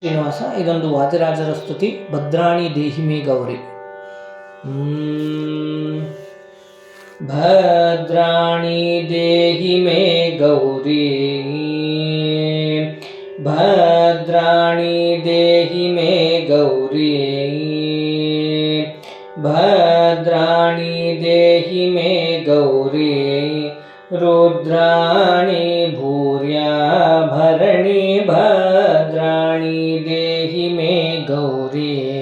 ಶ್ರೀನಿವಾಸ ಇದೊಂದು ವಾದಿರಾಜರ ಸ್ತುತಿ ಭದ್ರಾಣಿ ದೇಹಿ ಮೇ ಗೌರಿ ಹ್ಮ್. ಭದ್ರಾಣಿ ದೇಹಿ ಮೇ ಗೌರಿ ಭದ್ರಾಣಿ ದೇಹಿ ಮೇ ಗೌರಿ ಭದ್ರಾಣಿ ದೇಹಿ ಮೇ ಗೌರಿ रुद्राणि भूर्याभरणि भद्राणि देहि मे गौरी।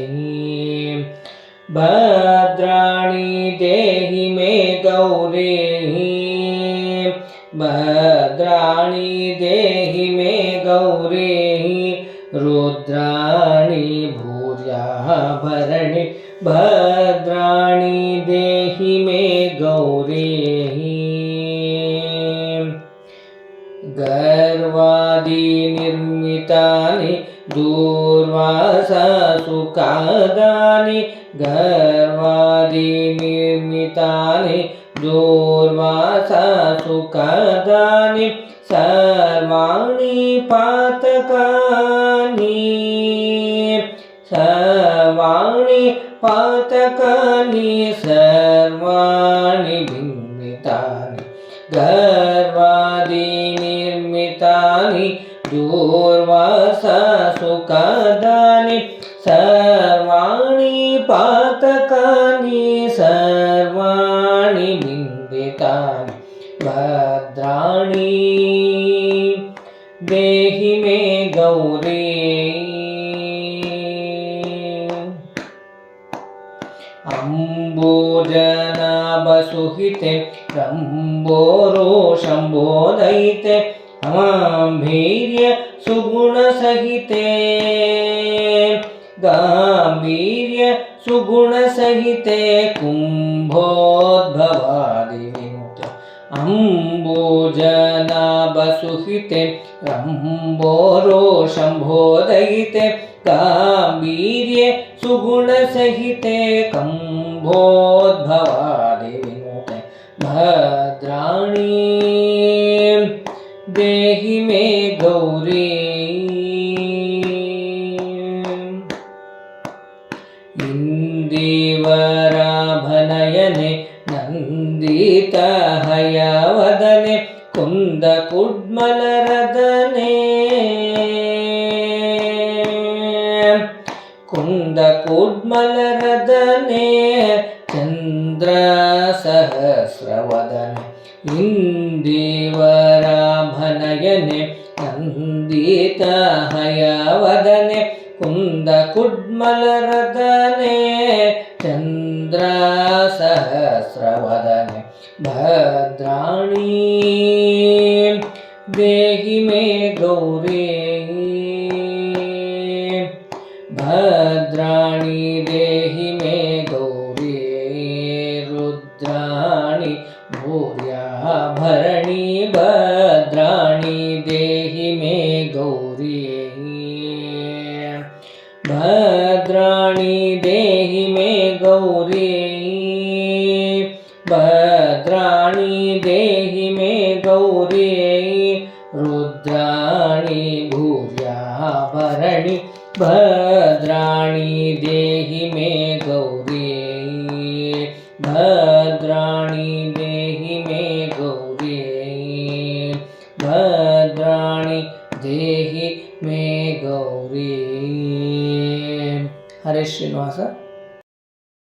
भद्राणि देहि मे गौरी। भद्राणि देहि मे गौरी। रुद्राणि भूर्याभरणि भद्राणि देहि मे गर्वादिनिर्मितानि दूर्वाससुखादानि गर्वादिनिर्मितानि दूर्वाससुखादानि सर्वाणि पातकानि सर्वाणि पातकानि सर्वाणि भिन्नितानि गर्वादिनिर्मितानि दूर्वाससुखदानि सर्वाणि पातकानि सर्वाणि निन्दितानि भद्राणि देहि मे गौरी। अम्बोजनाभसुहिते रम्बोरो शम्बोदयिते अमाम्भीर्य सुगुणसहिते गाम्भीर्य सुगुणसहिते कुम्भोद्भवादिविनुते अम्बोजनाभसुहिते रम्बोरो शम्भोदयिते गाम्भीर्ये सुगुणसहिते कम्भोद्भवादिविनुते भद्राणि देहि मे गौरी इन्दीवराभनयने नन्दितहयवदने कुन्दकुड्मलरदने कुन्दकुड्मलरदने चन्द्रसहस्रवदने ನಯನೆ ನಂದೀತ ಹಯವದನೆ ಕುಂದ ಕುಡ್ಮಲರದನೆ ಚಂದ್ರ ಸಹಸ್ರವದನೆ ಭದ್ರಾಣಿ ದೇಹಿ ಮೇ ಗೌರೇ ಭದ್ರಾಣಿ देहि मे गौरी। भद्राणि देहि मे गौरी। भद्राणि देहि मे गौरी। रुद्राणि भूर्याभरणि भद्राणि देहि मे गौरी। भद्राणि देहि मे गौरी। हरे श्रीनिवास